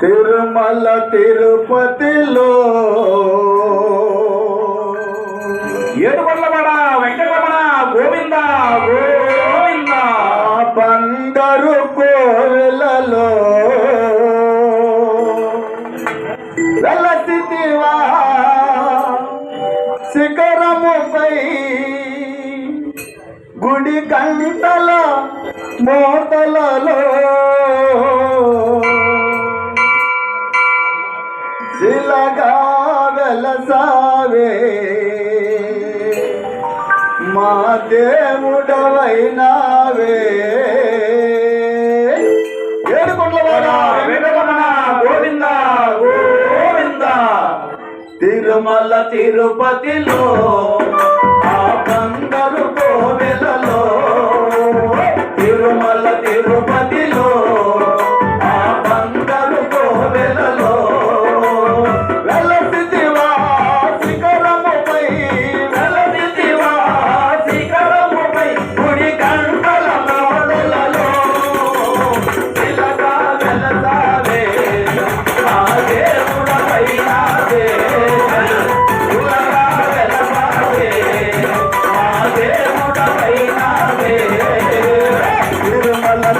తిరుమల తిరుపతిలో ఏడుమల్లబడ వెంకటరమణ గోవింద గో గుడి కంటల మోతలలో శిలగా వెలసావే మా దేవుడవైనావే. తిరుమల తిరుపతిలో la la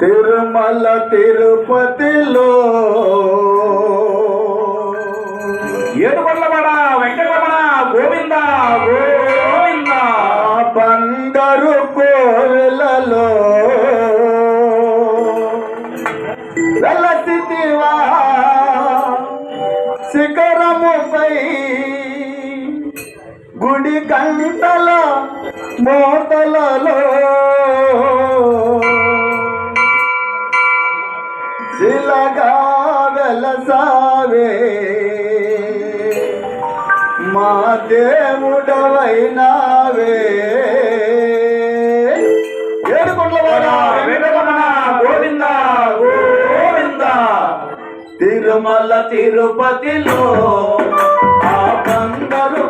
తిరుమల తిరుపతిలో. ఏడుకొండలవాడ వెంకటరమణ గోవింద గోవింద. బందరు కోలలో శిఖరముపై గుడి గంటల మోతలలో. శిలగా వెలసావే. మా దేవుడవైనావే. గోవింద గోవింద. తిరుమల తిరుపతిలో ఆ బందరు